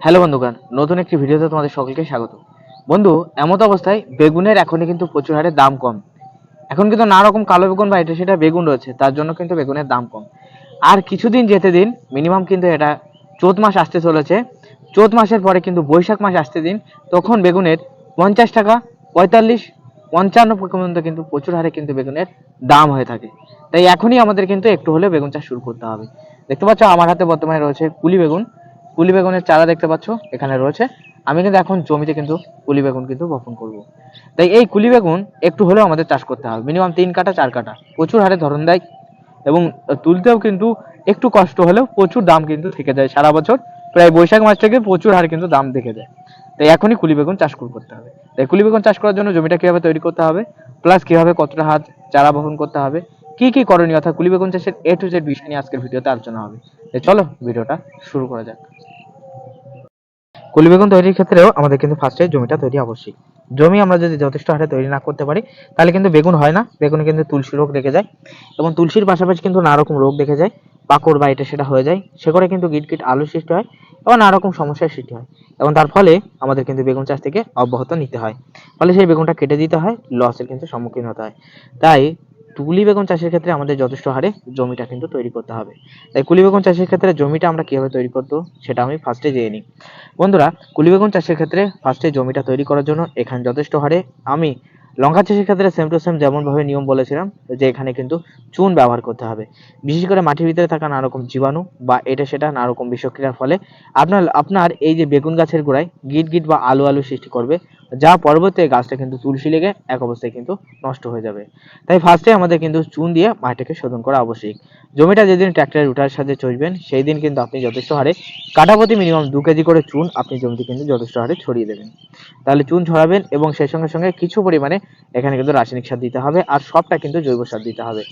Hello বন্ধুগণ, নতুন একটি ভিডিওতে তোমাদের সকলকে স্বাগত। বন্ধু, এমত অবস্থায় বেগুনের এখনই কিন্তু প্রচুর হারে দাম কম। এখন কিন্তু নানা রকম কালো বেগুন বা এটা সেটা বেগুন রয়েছে, তার জন্য কিন্তু বেগুনের দাম কম। আর কিছুদিন যেতে দিন, মিনিমাম কিন্তু এটা চৈত মাস আসতে চলেছে। চৈত মাসের পরে কিন্তু বৈশাখ মাস আসতে দিন, তখন বেগুনের পঞ্চাশ টাকা, পঁয়তাল্লিশ, পঞ্চান্ন পর্যন্ত কিন্তু প্রচুর হারে কিন্তু বেগুনের দাম হয়ে থাকে। তাই এখনই আমাদের কিন্তু একটু হলেও বেগুন চাষ শুরু করতে হবে। দেখতে পাচ্ছ, আমার হাতে বর্তমানে রয়েছে কুলি বেগুন। কুলি বেগুনের চারা দেখতে পাচ্ছ? এখানে রয়েছে। আমি কিন্তু এখন জমিতে কিন্তু কুলি বেগুন কিন্তু বপন করব। তাই এই কুলি বেগুন একটু হলেও আমাদের চাষ করতে হবে। মিনিমাম তিন কাটা চার কাটা প্রচুর হারে ধরন দেয় এবং তুলতেও কিন্তু একটু কষ্ট হলেও প্রচুর দাম কিন্তু থেকে যায় সারা বছর। প্রায় বৈশাখ মাস থেকে প্রচুর হারে কিন্তু দাম দেখে যায়। তাই এখনই কুলি বেগুন চাষ করতে হবে। তাই কুলি বেগুন চাষ করার জন্য জমিটা কীভাবে তৈরি করতে হবে? প্লাস কীভাবে কতটা হাত চারা বপন করতে হবে? কি কি করণীয়? অর্থাৎ কুলি বেগুন চাষের এ টু জেড বিষয় নিয়ে আজকের ভিডিওতে আলোচনা হবে। তাই চলো ভিডিওটা শুরু করা যাক। কুলি বেগুন তৈরির ক্ষেত্রেও আমাদের কিন্তু ফার্স্টে জমিটা তৈরি আবশ্যিক জমি আমরা যদি যথেষ্ট হারে তৈরি না করতে পারি, তাহলে কিন্তু বেগুন হয় না। বেগুনে কিন্তু তুলসী রোগ দেখে যায় এবং তুলসীর পাশাপাশি কিন্তু নানা রকম রোগ দেখে যায়। পাকড় বা এটা সেটা হয়ে যায়। সে করে কিন্তু গিটগিট আলু সৃষ্টি হয় এবং নানা রকম সমস্যার সৃষ্টি হয়। এবং তার ফলে আমাদের কিন্তু বেগুন চাষ থেকে অব্যাহত নিতে হয়। ফলে সেই বেগুনটা কেটে দিতে হয়, লসের কিন্তু সম্মুখীন হতে হয়। তাই কুলি বেগুন চাষের ক্ষেত্রে আমাদের যথেষ্ট হারে জমিটা কিন্তু তৈরি করতে হবে। তাই কুলি বেগুন চাষের ক্ষেত্রে জমিটা আমরা কীভাবে তৈরি করব সেটা আমি ফার্স্টে জেনে নিই। বন্ধুরা, কুলি বেগুন চাষের ক্ষেত্রে ফার্স্টে জমিটা তৈরি করার জন্য এখানে যথেষ্ট হারে আমি লঙ্কা চাষের ক্ষেত্রে সেম টু সেম যেমনভাবে নিয়ম বলেছিলাম যে এখানে কিন্তু চুন ব্যবহার করতে হবে। বিশেষ করে মাটির ভিতরে থাকা নানা রকম জীবাণু বা এটা সেটা নানা রকম বিষক্রিয়ার ফলে আপনার আপনার এই যে বেগুন গাছের গোড়ায় গিট গিট বা আলু আলু সৃষ্টি করবে যা পরবর্তী গাছটা কিন্তু তুলসী লেগে এক অবস্থায় কিন্তু নষ্ট হয়ে যাবে। তাই ফার্স্টে আমাদের কিন্তু চুন দিয়ে মাটিকে শোধন করা আবশ্যিক। জমিটা যেদিন ট্র্যাক্টরের রুটার সাথে চষবেন, সেই দিন কিন্তু আপনি যথেষ্ট হারে কাঠাপতি মিনিমাম দু কেজি করে চুন আপনি জমিতে কিন্তু যথেষ্ট হারে ছড়িয়ে দেবেন। তাহলে চুন ছড়াবেন এবং সেই সঙ্গে সঙ্গে কিছু পরিমাণে এখানে কিন্তু রাসায়নিক সার দিতে হবে আর সবটা কিন্তু জৈব সার দিতে হবে।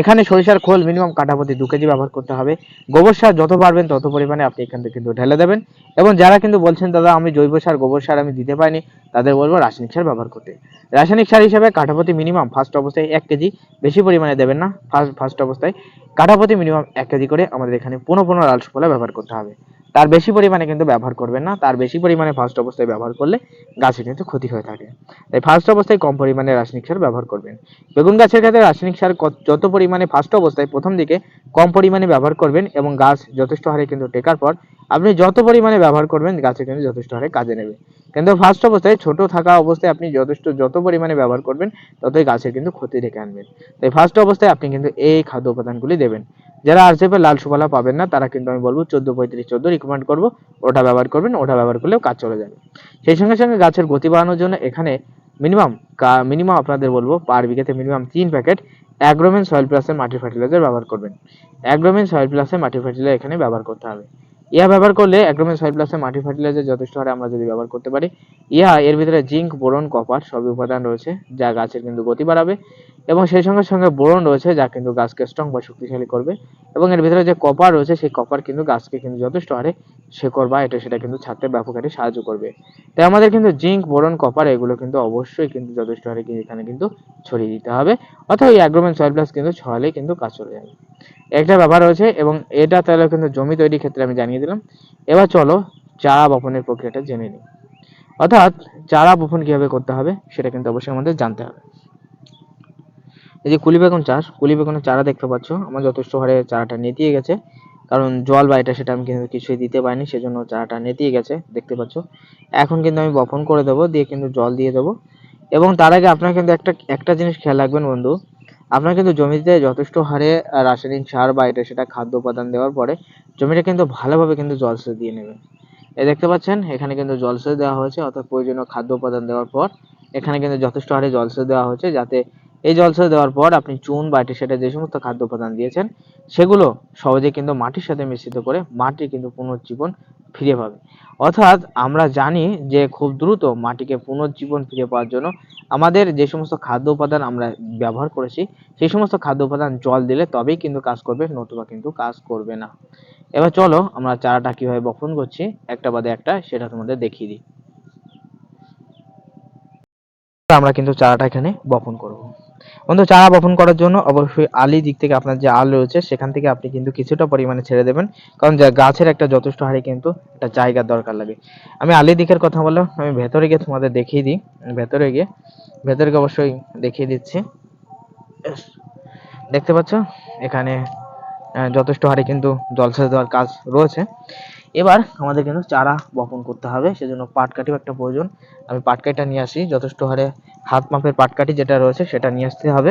এখানে সরিষার খোল মিনিমাম কাঠাপতি দু কেজি ব্যবহার করতে হবে। গোবর সার যত পারবেন তত পরিমাণে আপনি এখান থেকে কিন্তু ঢেলে দেবেন। এবং যারা কিন্তু বলছেন, দাদা, আমি জৈব সার, গোবর সার আমি দিতে পারিনি। তাদের বলব রাসায়নিক সার ব্যবহার করতে। রাসায়নিক সার হিসেবে কাঠাপতি মিনিমাম ফার্স্ট অবস্থায় এক কেজি বেশি পরিমাণে দেবেন না। ফার্স্ট ফার্স্ট অবস্থায় কাঠাপতি মিনিমাম এক কেজি করে আমাদের এখানে পনেরো পনেরো লাল সুফলা ব্যবহার করতে হবে। তার বেশি পরিমাণে কিন্তু ব্যবহার করবেন না। তার বেশি পরিমাণে ফার্স্ট অবস্থায় ব্যবহার করলে গাছের কিন্তু ক্ষতি হয়ে থাকে। তাই ফার্স্ট অবস্থায় কম পরিমাণে রাসায়নিক সার ব্যবহার করবেন। বেগুন গাছের ক্ষেত্রে রাসায়নিক সার যত পরিমাণে ফার্স্ট অবস্থায় প্রথম দিকে কম পরিমাণে ব্যবহার করবেন এবং গাছ যথেষ্ট হারে কিন্তু টেকার পর আপনি যত পরিমাণে ব্যবহার করবেন গাছে কিন্তু যথেষ্ট হারে কাজে নেবে। কিন্তু ফার্স্ট অবস্থায় ছোট থাকা অবস্থায় আপনি যথেষ্ট, যত পরিমাণে ব্যবহার করবেন, ততই গাছের কিন্তু ক্ষতি ডেকে আনবেন। তাই ফার্স্ট অবস্থায় আপনি কিন্তু এই খাদ্য উপাদানগুলি দেবেন। যারা আরসিএফ লাল সুফলা পাবেন না, তারা কিন্তু আমি বলব চোদ্দ, পঁয়ত্রিশ, চোদ্দ রিকমেন্ড করব, ওটা ব্যবহার করবেন, ওটা ব্যবহার করলেও কাজ চলে যাবে। সেই সঙ্গে সঙ্গে গাছের গতি বাড়ানোর জন্য এখানে মিনিমাম মিনিমাম আপনাদের বলব পার বিঘাতে মিনিমাম তিন প্যাকেট অ্যাগ্রোমেন সয়েল প্লাসের মাটির ফার্টিলাইজার ব্যবহার করবেন। অ্যাগ্রোমেন সয়েল প্লাসের মাটির ফার্টিলাইজার এখানে ব্যবহার করতে হবে। ইয়া ব্যবহার করলে অ্যাগ্রোমেন সয়েল প্লাসের মাটি ফার্টিলাইজার যথেষ্ট হারে আমরা যদি ব্যবহার করতে পারি। ইয়া এর ভিতরে জিঙ্ক বোরন কপার সবই উপাদান রয়েছে, যা গাছের কিন্তু গতি বাড়াবে। এবং সেই সঙ্গে সঙ্গে বোরন রয়েছে, যা কিন্তু গাছকে স্ট্রং বা শক্তিশালী করবে। এবং এর ভিতরে যে কপার রয়েছে, সেই কপার কিন্তু গাছকে কিন্তু যথেষ্ট হারে শেকড় বা এটা সেটা কিন্তু ছাড়তে ব্যাপক হারে সাহায্য করবে। তাই আমাদের কিন্তু জিঙ্ক, বোরন, কপার এগুলো কিন্তু অবশ্যই কিন্তু যথেষ্ট হারে কি এখানে কিন্তু ছড়িয়ে দিতে হবে। অথবা এই অ্যাগ্রোমেন সয়েল প্লাস কিন্তু ছড়ালেই কিন্তু কাজ চলে যাবে। একটা ব্যাপার রয়েছে, এবং এটা তাহলে কিন্তু জমি তৈরির ক্ষেত্রে আমি জানিয়ে দিলাম। এবার চলো চারা বপনের প্রক্রিয়াটা জেনে নিই। অর্থাৎ চারা বপন কীভাবে করতে হবে, সেটা কিন্তু অবশ্যই আমাদের জানতে হবে। এই যে কুলি বেগুন চাষ, কুলি বেগুনের চারা দেখতে পাচ্ছ, আমার যথেষ্ট হারে চারাটা নেতিয়ে গেছে। কারণ জল বা এটা সেটা আমি কিন্তু কিছুই দিতে পারিনি, সেজন্য চারাটা নেতিয়ে গেছে, দেখতে পাচ্ছ। এখন কিন্তু আমি বপন করে দেবো, দিয়ে কিন্তু জল দিয়ে দেবো। এবং তার আগে আপনার কিন্তু একটা একটা জিনিস খেয়াল রাখবেন বন্ধু, আপনার কিন্তু জমিতে যথেষ্ট হারে রাসায়নিক সার বা এটা সেটা খাদ্য উপাদান দেওয়ার পরে জমিটা কিন্তু ভালোভাবে কিন্তু জলসেচ দিয়ে নেবেন। এই দেখতে পাচ্ছেন, এখানে কিন্তু জলসেচ দেওয়া হয়েছে, অর্থাৎ প্রয়োজনীয় খাদ্য উপাদান দেওয়ার পর এখানে কিন্তু যথেষ্ট হারে জলসেচ দেওয়া হয়েছে, যাতে এই জলসেচ দেওয়ার পর আপনি চুন বা সেটা যে সমস্ত খাদ্য উপাদান দিয়েছেন, সেগুলো সহজে কিন্তু মাটির সাথে মিশ্রিত করে মাটি কিন্তু পুনর্জীবন ফিরে পাবে। অর্থাৎ আমরা জানি যে খুব দ্রুত মাটিকে পুনর্জীবন ফিরে পাওয়ার জন্য আমাদের যে সমস্ত খাদ্য উপাদান আমরা ব্যবহার করেছি, সেই সমস্ত খাদ্য উপাদান জল দিলে তবেই কিন্তু কাজ করবে, নতুবা কিন্তু কাজ করবে না। এবার চলো আমরা চারাটা কীভাবে বপন করছি, একটা বাদে একটা, সেটা তোমাদের দেখিয়ে দিই। আমরা কিন্তু চারাটা এখানে বপন করব। বন্ধু, চারা বপন করার জন্য অবশ্যই আলি দিক থেকে আপনার যে আল রয়েছে, সেখান থেকে আপনি কিন্তু কিছুটা পরিমাণে ছেড়ে দেবেন। কারণ যা- গাছের একটা যথেষ্ট হারে কিন্তু একটা জায়গার দরকার লাগে। আমি আলি দিকের কথা বললাম, আমি ভেতরে গিয়ে তোমাদের দেখিয়ে দিই। ভেতরে গিয়ে ভেতরে গিয়ে অবশ্যই দেখিয়ে দিচ্ছি। দেখতে পাচ্ছ? এখানে যথেষ্ট হারে কিন্তু জলসেচ দেওয়ার কাজ রয়েছে। এবার আমাদের কিন্তু চারা বপন করতে হবে, সেজন্য পাটকাঠিও একটা প্রয়োজন। আমি পাটকাঠিটা নিয়ে আসি, যথেষ্ট হারে হাত মাপের পাটকাঠি যেটা রয়েছে সেটা নিয়ে আসতে হবে।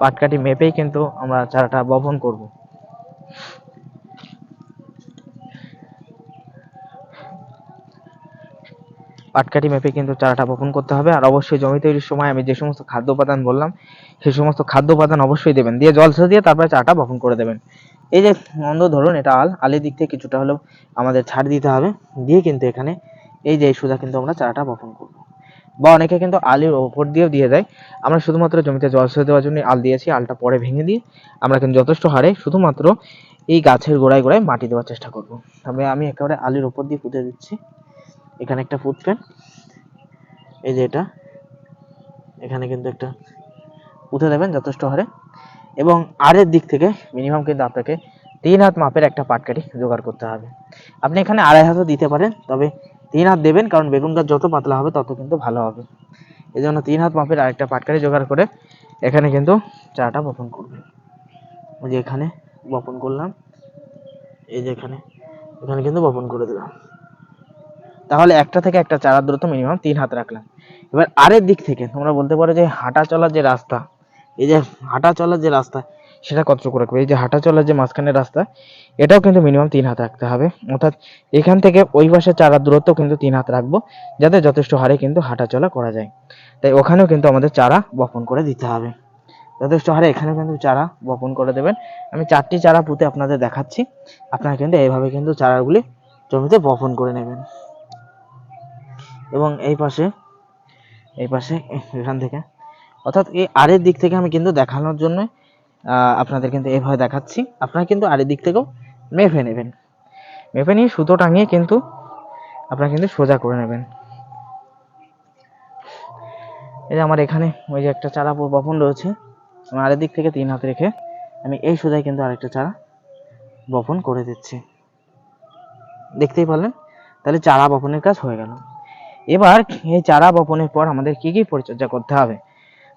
পাটকাঠি মেপেই কিন্তু আমরা চারাটা বপন করব। পাটকাঠি মেপে কিন্তু চারাটা বপন করতে হবে। আর অবশ্যই জমি তৈরির সময় আমি যে সমস্ত খাদ্য উপাদান বললাম, সেই সমস্ত খাদ্য উপাদান অবশ্যই দেবেন। দিয়ে জলসা দিয়ে তারপরে চারাটা বপন করে দেবেন। এই যে মন্দ ধরুন এটা আল, আলের দিক থেকে কিছুটা হলেও আমাদের ছাড় দিতে হবে। দিয়ে কিন্তু এখানে এই যে সুদা কিন্তু আমরা চারাটা বপন করব। বা অনেকে কিন্তু আলির ওপর দিয়েও দিয়ে দেয়। আমরা শুধুমাত্র জমিতে জলসেচ দেওয়ার জন্য আল দিয়েছি, আলটা পরে ভেঙে দিয়ে আমরা কিন্তু যথেষ্ট হারে শুধুমাত্র এই গাছের গোড়ায় গোড়ায় মাটি দেওয়ার চেষ্টা করব। তবে আমি একেবারে আলির ওপর দিয়ে পুঁতে দিচ্ছি। এখানে একটা পুঁতবেন এই যে এটা, এখানে কিন্তু একটা পুঁতে দেবেন যথেষ্ট হারে। এবং আরের দিক থেকে মিনিমাম কিন্তু আপনাকে তিন হাত মাপের একটা পাটকাঠি জোগাড় করতে হবে। আপনি এখানে আড়াই হাতও দিতে পারেন, তবে তিন হাত দেবেন, কারণ বেগুন গাছ যত পাতলা হবে তত কিন্তু ভালো হবে। এই জন্য তিন হাত মাপের আরেকটা পাটকারি জোগাড় করে এখানে কিন্তু চারাটা বপন করবেন। ওই যে এখানে বপন করলাম, এই যে এখানে এখানে কিন্তু বপন করে দিলাম। তাহলে একটা থেকে একটা চারার দূরত্ব মিনিমাম তিন হাত রাখলাম। এবার আরের দিক থেকে তোমরা বলতে পারো যে হাঁটা চলার যে রাস্তা, এই যে হাঁটা চলার যে রাস্তা সেটা কতটুকু রাখবে। এই যে হাঁটা চলার যে মাঝখানের রাস্তা, এটাও কিন্তু মিনিমাম তিন হাত রাখতে হবে। অর্থাৎ এখান থেকে ওই পাশে চারার দূরত্ব কিন্তু তিন হাত রাখব, যাতে যথেষ্ট হারে কিন্তু হাঁটা চলা করা যায়। তাই ওখানেও কিন্তু আমাদের চারা বপন করে দিতে হবে। যথেষ্ট হারে এখানেও কিন্তু চারা বপন করে দেবেন। আমি চারটি চারা পুঁতে আপনাদের দেখাচ্ছি। আপনারা কিন্তু এইভাবে কিন্তু চারাগুলি জমিতে বপন করে নেবেন। এবং এই পাশে এই পাশে, এখান থেকে। অর্থাৎ এই আরের দিক থেকে আমি কিন্তু দেখানোর জন্য আপনাদের কিন্তু এভাবে দেখাচ্ছি। আপনারা কিন্তু আরের দিক থেকেও মেপে নেবেন। মেপে নিয়ে সুতো টাঙিয়ে কিন্তু আপনারা কিন্তু সোজা করে নেবেন। এই যে আমার এখানে ওই যে একটা চারা বপন রয়েছে আমি আরের দিক থেকে তিন হাত রেখে আমি এই সোজায় কিন্তু আরেকটা চারা বপন করে দিচ্ছি। দেখতেই পারলেন? তাহলে চারা বপনের কাজ হয়ে গেল। এবার এই চারা বপনের পর আমাদের কি কি পরিচর্যা করতে হবে?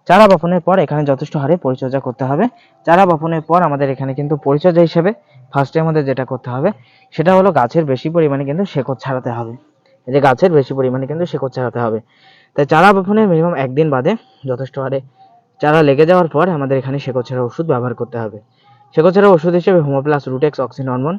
চারা বপনের পর এখানে যথেষ্ট হারে পরিচর্যা করতে হবে। চারা বপনের পর আমাদের এখানে কিন্তু পরিচর্যা হিসেবে ফার্স্টে আমাদের যেটা করতে হবে, সেটা হলো গাছের বেশি পরিমাণে কিন্তু শেকড় ছাড়াতে হবে। যে গাছের বেশি পরিমাণে কিন্তু শেকড় ছাড়াতে হবে। তাই চারা বপনের মিনিমাম একদিন বাদে যথেষ্ট হারে চারা লেগে যাওয়ার পর আমাদের এখানে শেকড় ছাড়া ওষুধ ব্যবহার করতে হবে। শেকড় ছাড়া ওষুধ হিসেবে হোমোপ্লাস রুটেক্স অক্সিন হরমোন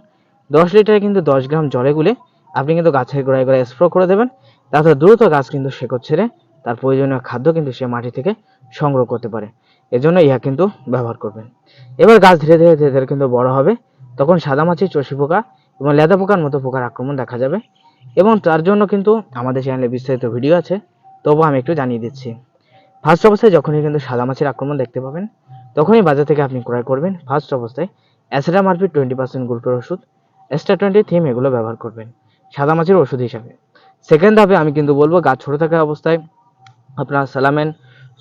দশ লিটারে কিন্তু দশ গ্রাম জলে গুলে আপনি কিন্তু গাছের গোড়ায় গোড়ায় স্প্রে করে দেবেন। তাতে দ্রুত গাছ কিন্তু শেকড় ছেড়ে তার প্রয়োজনীয় খাদ্য কিন্তু সে মাটি থেকে সংগ্রহ করতে পারে। এজন্য ইহা কিন্তু ব্যবহার করবেন। এবার গাছ ধীরে ধীরে ধীরে ধীরে কিন্তু বড় হবে। তখন সাদামাছি চষি পোকা এবং লেদা পোকার মতো পোকার আক্রমণ দেখা যাবে। এবং তার জন্য কিন্তু আমাদের চ্যানেলে বিস্তারিত ভিডিও আছে। তবু আমি একটু জানিয়ে দিচ্ছি। ফার্স্ট অবস্থায় যখনই কিন্তু সাদা মাছের আক্রমণ দেখতে পাবেন, তখনই বাজার থেকে আপনি ক্রয় করবেন। ফার্স্ট অবস্থায় অ্যাসেডামারপিড টোয়েন্টি পার্সেন্ট গ্রুপের ওষুধ এক্সট্রা টোয়েন্টি থিম এগুলো ব্যবহার করবেন সাদা মাছের ওষুধ হিসাবে। সেকেন্ড ধাপে আমি কিন্তু বলব, গাছ ছোটো থাকা অবস্থায় আপনার সালামেন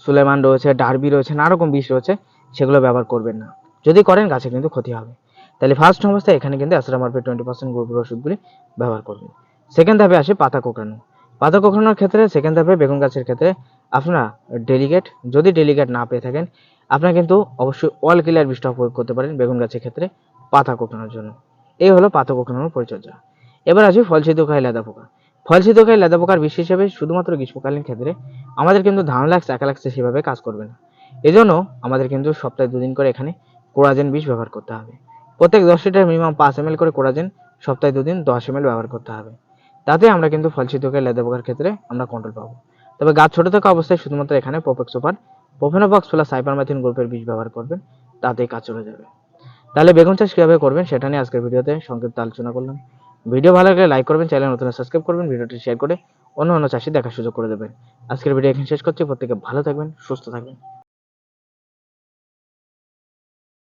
সুলেমান রয়েছে, ডার্বি রয়েছে, নানা রকম বিষ রয়েছে, সেগুলো ব্যবহার করবেন না। যদি করেন, গাছে কিন্তু ক্ষতি হবে। তাহলে ফার্স্ট অবস্থায় এখানে কিন্তু অ্যাসেডামারপিড টোয়েন্টি পার্সেন্ট গ্রুপের ওষুধগুলি ব্যবহার করবেন। সেকেন্ড ধাপে আসে পাতা কোঁকড়ানো পাতা কোঁকড়ানোর ক্ষেত্রে সেকেন্ড ধাপে বেগুন গাছের ক্ষেত্রে আপনারা ডেলিগেট যদি ডেলিগেট না পেয়ে থাকেন, আপনারা কিন্তু অবশ্যই অল ক্লিয়ার বিষটা প্রয়োগ করতে পারেন বেগুন গাছের ক্ষেত্রে পাতা কোঁকড়ানোর জন্য। এই হলো পাতা কোঁকড়ানোর পরিচর্যা। এবার আসি ফল ছিদ্রকারী লেদা পোকা। ফল ছিদ্রকারী লেদা পোকার বিষ হিসেবে শুধুমাত্র গ্রীষ্মকালীন ক্ষেত্রে আমাদের কিন্তু ধান লাগছে একা লাগছে সেভাবে কাজ করবে না। এজন্য আমাদের কিন্তু সপ্তাহে দুদিন করে এখানে কোরাজেন বিষ ব্যবহার করতে হবে। প্রত্যেক দশ লিটার মিনিমাম পাঁচ এম করে কোরাজেন সপ্তাহে দুদিন দশ এম ব্যবহার করতে হবে। তাতে আমরা কিন্তু ফল ছিদ্রকারী লেদা পোকার ক্ষেত্রে আমরা কন্ট্রোল পাবো। তবে গাছ ছোট থাকা অবস্থায় শুধুমাত্র এখানে পোপেক্সোপার পোফেনোবক্স প্লাস সাইপারমাথিন গ্রুপের বিষ ব্যবহার করবেন, তাতেই কাজ চলে যাবে। তাহলে বেগুন চাষ কীভাবে করবেন সেটা নিয়ে আজকের ভিডিওতে সংক্ষিপ্ত আলোচনা করলাম। ভিডিও ভালো লাগলে লাইক করবেন চ্যানেল নতুন সাবস্ক্রাইব করবেন, ভিডিওটি শেয়ার করে অন্য অন্য চাষি দেখার সুযোগ করে দেবেন। আজকের ভিডিও এখানে শেষ করছি, প্রত্যেকে ভালো থাকবেন, সুস্থ থাকবেন।